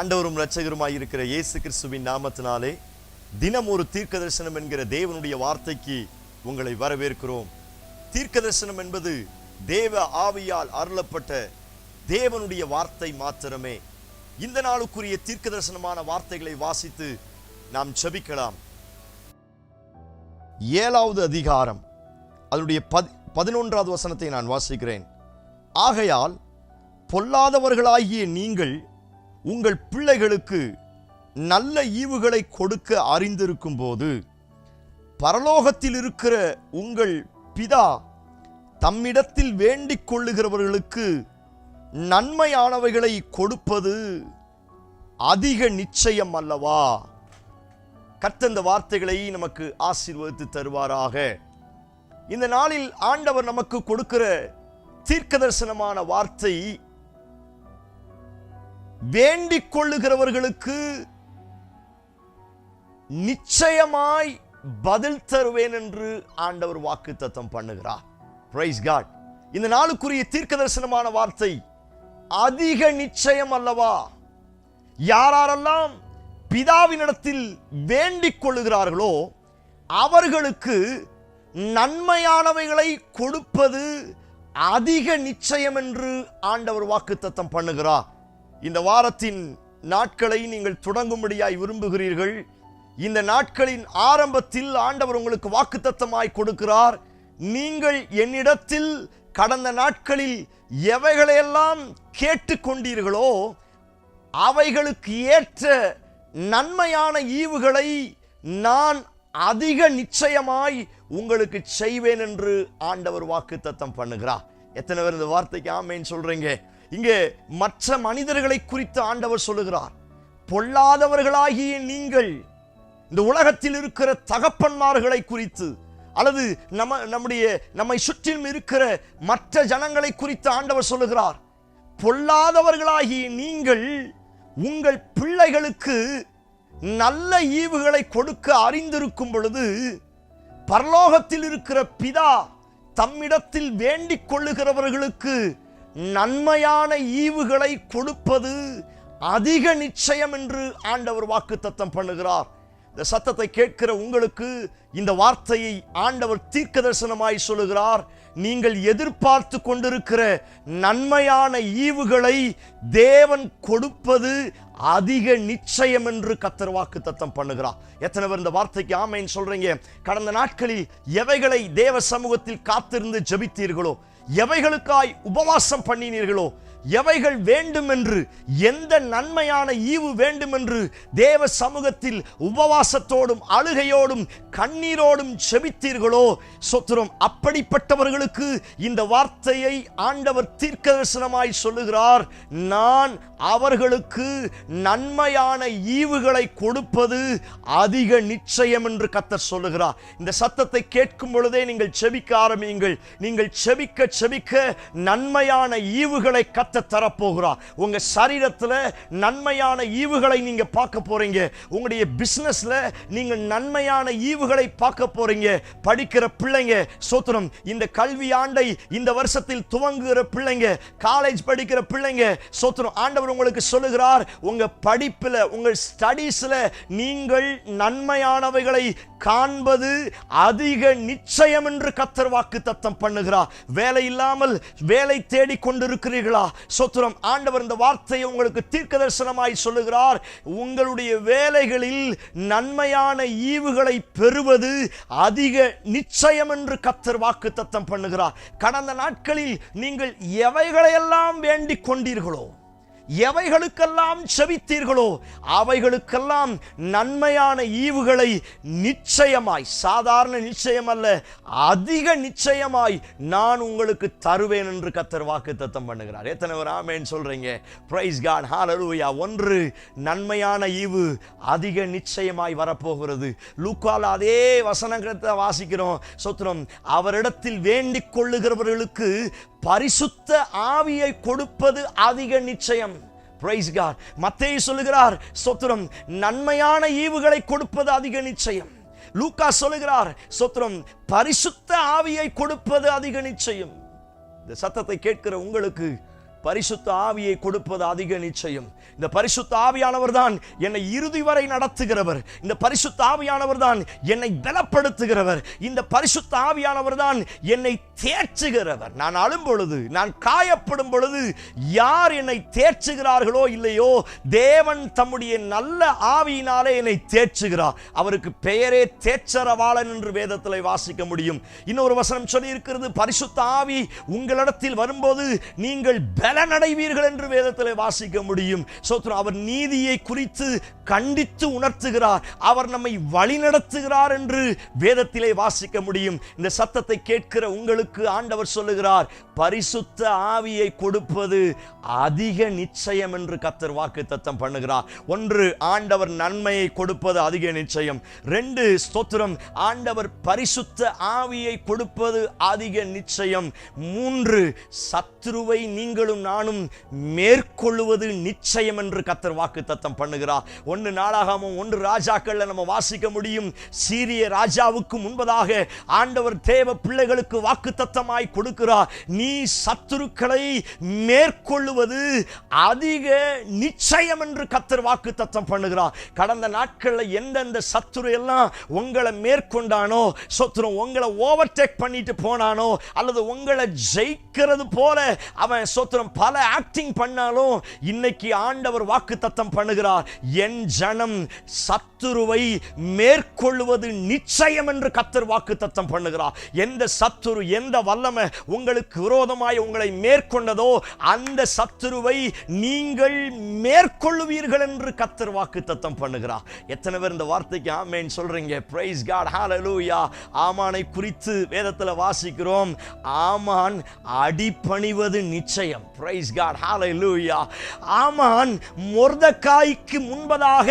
ஆண்டவரும் இரட்சகருமாய் இருக்கிற இயேசு கிறிஸ்துவின் நாமத்தினாலே தினம் ஒரு தீர்க்க தரிசனம் என்கிற தேவனுடைய வார்த்தைக்கு உங்களை வரவேற்கிறோம். தீர்க்க தரிசனம் என்பது தேவ ஆவியால் அருளப்பட்ட தேவனுடைய வார்த்தை மாத்திரமே. இந்த நாளுக்குரிய தீர்க்க தரிசனமான வார்த்தைகளை வாசித்து நாம் செபிக்கலாம் ஏழாவது அதிகாரம். அதனுடைய பதி பதினொன்றாவது வசனத்தை நான் வாசிக்கிறேன். ஆகையால் பொல்லாதவர்களாகிய நீங்கள் உங்கள் பிள்ளைகளுக்கு நல்ல ஈவுகளை கொடுக்க அறிந்திருக்கும் போது பரலோகத்தில் இருக்கிற உங்கள் பிதா தம்மிடத்தில் வேண்டிக் கொள்ளுகிறவர்களுக்கு நன்மையானவைகளை கொடுப்பது அதிக நிச்சயம் அல்லவா? கத்தந்த வார்த்தைகளை நமக்கு ஆசீர்வதித்து தருவாராக. இந்த நாளில் ஆண்டவர் நமக்கு கொடுக்கிற தீர்க்க தரிசனமான வார்த்தை வேண்டிக் கொள்ளுகிறவர்களுக்கு நிச்சயமாய் பதில் தருவேன் என்று ஆண்டவர் வாக்கு தத்தம் பண்ணுகிறார். பிரைஸ் காட் இந்த நாளுக்குரிய தீர்க்க தரிசனமான வார்த்தை அதிக நிச்சயம் அல்லவா? யாரெல்லாம் பிதாவினிடத்தில் வேண்டிக் கொள்ளுகிறார்களோ அவர்களுக்கு நன்மையானவைகளை கொடுப்பது அதிக நிச்சயம் என்று ஆண்டவர் வாக்குத்தத்தம் பண்ணுகிறார். இந்த வாரத்தின் நாட்களை நீங்கள் தொடங்கும்படியாய் விரும்புகிறீர்கள். இந்த நாட்களின் ஆரம்பத்தில் ஆண்டவர் உங்களுக்கு வாக்குத்தத்தமாய் கொடுக்கிறார். நீங்கள் என்னிடத்தில் கடந்த நாட்களில் எவைகளையெல்லாம் கேட்டுக்கொண்டீர்களோ அவைகளுக்கு ஏற்ற நன்மையான ஈவுகளை நான் அதிக நிச்சயமாய் உங்களுக்கு செய்வேன் என்று ஆண்டவர் வாக்கு தத்தம் பண்ணுகிறார். எத்தனை பேர் இந்த வார்த்தைக்கு ஆமேன்னு சொல்றீங்க? இங்கே மற்ற மனிதர்களை குறித்து ஆண்டவர் சொல்லுகிறார். பொல்லாதவர்களாகிய நீங்கள் இந்த உலகத்தில் இருக்கிற தகப்பன்மார்களை குறித்து அல்லது நம்ம நம்முடைய நம்மை சுற்றிலும் இருக்கிற மற்ற ஜனங்களை குறித்து ஆண்டவர் சொல்லுகிறார். பொல்லாதவர்களாகிய நீங்கள் உங்கள் பிள்ளைகளுக்கு நல்ல ஈவுகளை கொடுக்க அறிந்திருக்கும் பொழுது பரலோகத்தில் இருக்கிற பிதா தம்மிடத்தில் வேண்டிக் கொள்ளுகிறவர்களுக்கு நன்மையான ஈவுகளை கொடுப்பது அதிக நிச்சயம் என்று ஆண்டவர் வாக்கு தத்தம் பண்ணுகிறார். இந்த சத்தத்தை கேட்கிற உங்களுக்கு இந்த வார்த்தையை ஆண்டவர் தீர்க்க தரிசனமாய் சொல்லுகிறார். நீங்கள் எதிர்பார்த்து கொண்டிருக்கிற நன்மையான ஈவுகளை தேவன் கொடுப்பது அதிக நிச்சயம் என்று கத்தர் வாக்கு தத்தம் பண்ணுகிறார். எத்தனை பேர் இந்த வார்த்தைக்கு ஆமைன்னு சொல்றீங்க? கடந்த நாட்களில் எவைகளை தேவ சமூகத்தில் காத்திருந்து ஜெபித்தீர்களோ? எவைகளுக்காய் உபவாசம் பண்ணினீர்களோ எவைகள் வேண்டும் என்று எந்த நன்மையான ஈவு வேண்டும் என்று தேவ சமூகத்தில் உபவாசத்தோடும் அழுகையோடும் கண்ணீரோடும் செபித்தீர்களோ? சொத்துரம் அப்படிப்பட்டவர்களுக்கு இந்த வார்த்தையை ஆண்டவர் தீர்க்கதரிசனமாய் சொல்லுகிறார். நான் அவர்களுக்கு நன்மையான ஈவுகளை கொடுப்பது அதிக நிச்சயம் என்று கத்தர் சொல்லுகிறார். இந்த சத்தத்தை கேட்கும் பொழுதே நீங்கள் செபிக்க ஆரம்பியுங்கள். நீங்கள் செபிக்க செபிக்க நன்மையான ஈவுகளை கத்த தரப்போகிறார். உங்க சரீரத்தில் நன்மையான ஈவுகளை நீங்க பார்க்க போறீங்க. உங்களுடைய பிசினஸ்ல நீங்கள் நன்மையான ஈவுகளை பார்க்க போறீங்க. படிக்கிற பிள்ளைங்க சோத்திரம் இந்த கல்வி ஆண்டை இந்த வருஷத்தில் துவங்குகிற பிள்ளைங்க காலேஜ் படிக்கிற பிள்ளைங்க சோத்திரம் ஆண்டவர் உங்களுக்கு சொல்லுகிறார் உங்க படிப்பில் உங்கள் ஸ்டடீஸ்ல நீங்கள் நன்மையானவைகளை காண்பது அதிக நிச்சயம் என்று கத்தர் வாக்கு தத்தம் பண்ணுகிறார். வேலை இல்லாமல் வேலை தேடி கொண்டிருக்கிறீர்களா? சொத்துரம் ஆண்டவர் இந்த வார்த்தையை உங்களுக்கு தீர்க்க தரிசனமாய் சொல்லுகிறார். உங்களுடைய வேலைகளில் நன்மையான ஈவுகளை பெறுவது அதிக நிச்சயம் என்று கத்தர் வாக்கு தத்தம் பண்ணுகிறார். கடந்த நாட்களில் நீங்கள் எவைகளையெல்லாம் வேண்டிக் கொண்டீர்களோ எவைகளுக்கெல்லாம் செவித்தீர்களோ அவைகளுக்கெல்லாம் நன்மையான ஈவுகளை நிச்சயமாய் சாதாரண நிச்சயம் அல்ல அதிக நிச்சயமாய் நான் உங்களுக்கு தருவேன் என்று கத்தர் வாக்கு தத்தம் பண்ணுகிறார். எத்தனை பேர் ஆமேன்னு சொல்றீங்க? பிரைஸ் காட் ஹalleluya ஒன்று நன்மையான ஈவு அதிக நிச்சயமாய் வரப்போகிறது. லுக்கால் அதே வசனங்களை வாசிக்கிறோம். சொத்துரம் அவரிடத்தில் வேண்டிக் கொள்ளுகிறவர்களுக்கு பரிசுத்த ஆவியை கொடுப்பது அதிக நிச்சயம். பிரைஸ் கார் மத்தேயு சொல்லுகிறார் சொத்துரம் நன்மையான ஈவுகளை கொடுப்பது அதிக நிச்சயம். லூக்கா சொல்லுகிறார் சொத்துரம் பரிசுத்த ஆவியை கொடுப்பது அதிக நிச்சயம். இந்த சத்தத்தை கேட்கிற உங்களுக்கு பரிசுத்த ஆவியை கொடுப்பது அதிக நிச்சயம். இந்த பரிசுத்த ஆவியானவர் தான் என்னை இறுதி வரை நடத்துகிறவர். இந்த பரிசுத்த ஆவியானவர் தான் என்னை பலப்படுத்துகிறவர். இந்த பரிசுத்த ஆவியானவர் தான் என்னை தேற்றுகிறவர். நான் அழும் பொழுது நான் காயப்படும் பொழுது யார் என்னை தேற்றுகிறார்களோ இல்லையோ தேவன் தம்முடைய நல்ல ஆவியினாலே என்னை தேற்றுகிறார். அவருக்கு பெயரே தேச்சரவாளன் என்று வேதத்தில் வாசிக்க முடியும். இன்னொரு வசனம் சொல்லி இருக்கிறது பரிசுத்த ஆவி உங்களிடத்தில் வரும்போது நீங்கள் பலனடைவீர்கள் என்று வேதத்தில் வாசிக்க முடியும். சோத்ரம் அவர் நீதியை குறித்து கண்டித்து உணர்த்துகிறார். அவர் நம்மை வழிநடத்துகிறார் என்று வேதத்திலே வாசிக்க முடியும். இந்த சத்தத்தை கேட்கிற உங்களுக்கு ஆண்டவர் சொல்லுகிறார் பரிசுத்த ஆவியை கொடுப்பது அதிக நிச்சயம் என்று கத்தர் வாக்கு தத்தம் பண்ணுகிறார். ஒன்று ஆண்டவர் நன்மையை கொடுப்பது அதிக நிச்சயம். ரெண்டு ஸ்தோத்திரம் ஆண்டவர் பரிசுத்த ஆவியை கொடுப்பது அதிக நிச்சயம். மூன்று சத்ருவை நீங்களும் நானும் மேற்கொள்ளுவது நிச்சயம் என்று கத்தர் வாக்கு தத்தம் பண்ணுகிறார். ஒன்று நாளாகவும் ஒன்று ராஜாக்கள்ல நம்ம வாசிக்க முடியும். சீரிய ராஜாவுக்கு முன்பதாக ஆண்டவர் தேவ பிள்ளைகளுக்கு வாக்கு தத்தமாய் கொடுக்கிறார். நீ சத்துருக்களை மேற்கொள்ளுவது அதிக நிச்சயம் என்று கத்தர் வாக்கு தத்தம் பண்ணுகிறார். கடந்த நாட்களில் எந்தெந்த சத்துரு எல்லாம் உங்களை மேற்கொண்டானோ சொத்துரும் உங்களை ஓவர்டேக் பண்ணிட்டு போனானோ அல்லது உங்களை ஜெயிக்கிறது போல அவன் சொத்துரம் பல ஆக்டிங் பண்ணாலும் இன்னைக்கு ஆண்டவர் வாக்கு தத்தம் பண்ணுகிறார். என் ஜனம் சத்துருவை மேற்கொள்வது நிச்சயம் என்று கத்தர் வாக்கு தத்தம் பண்ணுகிறார். எந்த சத்துரு எந்த வல்லமை உங்களுக்கு விரோதமாய் உங்களை மேற்கொண்டதோ அந்த சத்துருவை நீங்கள் மேற்கொள்ளுவீர்கள் என்று கத்தர் வாக்கு தத்தம் பண்ணுகிறார். எத்தனை பேர் இந்த வார்த்தைக்கு ஆமேன் சொல்றீங்க? பிரைஸ் காட் ஹாலலூயா ஆமானை குறித்து வேதத்தில் வாசிக்கிறோம். ஆமான் அடிபணிவது நிச்சயம். பிரைஸ் காட் லூயா ஆமான் மொர்தக்காய்க்கு முன்பதாக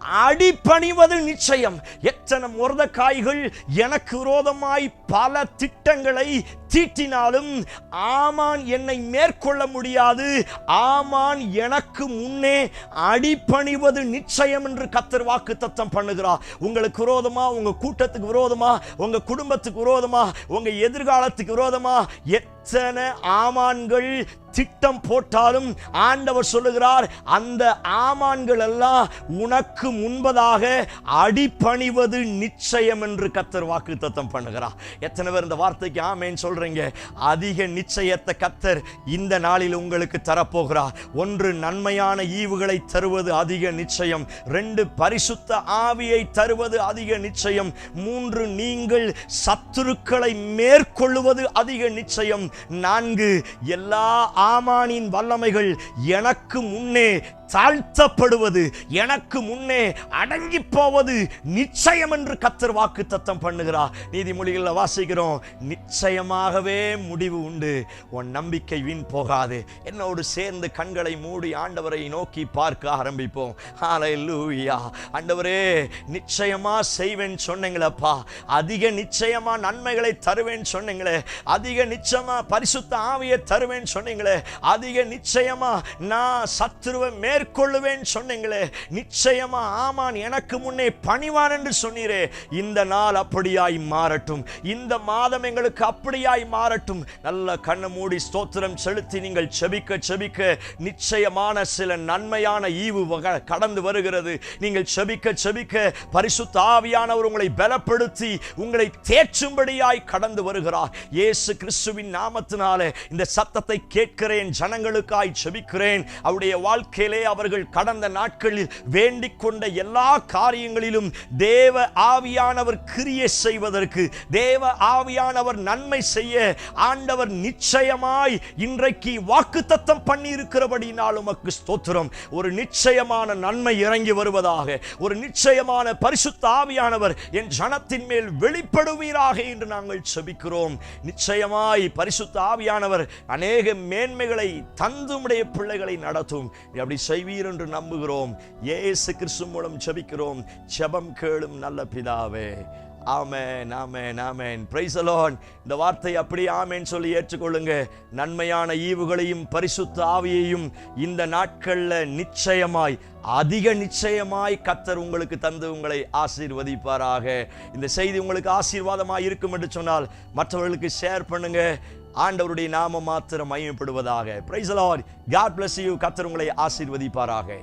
அடிபணிவது நிச்சயம். எத்தனை மொர்தக்காய்கள் எனக்கு விரோதமாய் பல திட்டங்களை தீட்டினாலும் ஆமான் என்னை மேற்கொள்ள முடியாது. ஆமான் எனக்கு முன்னே அடிபணிவது நிச்சயம் என்று கத்தர் வாக்கு தத்தம் பண்ணுகிறார். உங்களுக்கு விரோதமா உங்க கூட்டத்துக்கு விரோதமா உங்க குடும்பத்துக்கு விரோதமா உங்க எதிர்காலத்துக்கு விரோதமா எத்தனை ஆமான்கள் திட்டம் போட்டாலும் ஆண்டவர் சொல்லுகிறார் அந்த ஆமான்கள் எல்லாம் உனக்கு முன்பதாக அடிபணிவது நிச்சயம் என்று கத்தர் வாக்கு தத்தம் பண்ணுகிறார். எத்தனை பேர் இந்த வார்த்தைக்கு ஆமேன்னு சொல்றீங்க? அதிக நிச்சயத்தை கத்தர் இந்த நாளில் உங்களுக்கு தரப்போகிறார். ஒன்று நன்மையான ஈவுகளை தருவது அதிக நிச்சயம். ரெண்டு பரிசுத்த ஆவியை தருவது அதிக நிச்சயம். மூன்று நீங்கள் சத்துருக்களை மேற்கொள்ளுவது அதிக நிச்சயம். நான்கு எல்லா ஆமானின் வல்லமைகள் எனக்கு முன்னே தாழ்த்தப்படுவது எனக்கு முன்னே அடங்கி போவது நிச்சயம் என்று கத்தர் வாக்கு தத்தம் பண்ணுகிறார். நீதிமொழிகளில் வாசிக்கிறோம் நிச்சயமாகவே முடிவு உண்டு. உன் நம்பிக்கை வீண் போகாது. என்னோடு சேர்ந்து கண்களை மூடி ஆண்டவரை நோக்கி பார்க்க ஆரம்பிப்போம். ஹalleluya ஆண்டவரே நிச்சயமா செய்வேன் சொன்னீங்களப்பா அதிக நிச்சயமா நன்மைகளை தருவேன் சொன்னீங்களே. அதிக நிச்சயமா பரிசுத்த ஆவியை தருவேன் சொன்னீங்களே. அதிக நிச்சயமா நான் சத்துருவை மேற்கொள்ளுவேன் சொன்னீங்களே. நிச்சயமா ஆமான் எனக்கு முன்னே பணிவான் என்று சொன்னீரே. இந்த நாள் அப்படியாய் மாறட்டும். இந்த மாதம் எங்களுக்கு அப்படியாய் மாறட்டும். நல்ல கண்ணை மூடி ஸ்தோத்திரம் செலுத்தி நீங்கள் செபிக்க செபிக்க. நிச்சயமான சில நன்மையான ஈவு கடந்து வருகிறது. நீங்கள் செபிக்க செபிக்க. பரிசுத்த ஆவியானவர் உங்களை பலப்படுத்தி உங்களை தேற்றும்படியாய் கடந்து வருகிறார். இயேசு கிறிஸ்துவின் நாமத்தினாலே இந்த சத்தத்தை கேட்கிறேன் ஜனங்களுக்காய் செபிக்கிறேன். அவருடைய வாழ்க்கையிலே அவர்கள் கடந்த நாட்களில் வேண்டிக் கொண்ட எல்லா காரியங்களிலும் தேவ ஆவியானவர் கிரியை செய்வதற்கு தேவ ஆவியானவர் நன்மை செய்ய ஆண்டவர் நிச்சயமாய் இன்றைக்கு வாக்குத்தத்தம் பண்ணி இருக்கிறபடினால் உமக்கு ஸ்தோத்திரம். ஒரு நிச்சயமான நன்மை இறங்கி வருவதாக ஒரு நிச்சயமான பரிசுத்த ஆவியானவர் என் ஜனத்தின் மேல் வெளிப்படுவீராக என்று நாங்கள் செபிக்கிறோம். நிச்சயமாய் பரிசுத்த ஆவியானவர் அநேக மேன்மைகளை தந்துமுடைய பிள்ளைகளை நடத்தும். நீ அப்படி செய்வீர் என்று நம்புகிறோம். ஏசு கிறிஸ்து மூலம் செபிக்கிறோம் செபம் கேளும் நல்ல பிதாவே. ஆமேன் ஆமேன் ஆமேன். பிரைஸ் அலோன் இந்த வார்த்தை அப்படியே ஆமேன் சொல்லி ஏற்றுக்கொள்ளுங்க. நன்மையான ஈவுகளையும் பரிசுத்த ஆவியையும் இந்த நாட்கள்ல நிச்சயமாய் அதிக நிச்சயமாய் கத்தர் உங்களுக்கு தந்து உங்களை ஆசீர்வதிப்பாராக. இந்த செய்தி உங்களுக்கு ஆசீர்வாதமாக இருக்கும் என்று சொன்னால் மற்றவர்களுக்கு ஷேர் பண்ணுங்க. ஆண்டவருடைய நாமம் மாத்திரம் மையப்படுவதாக praise lord god bless you கத்தர் உங்களை ஆசீர்வதிப்பாராக.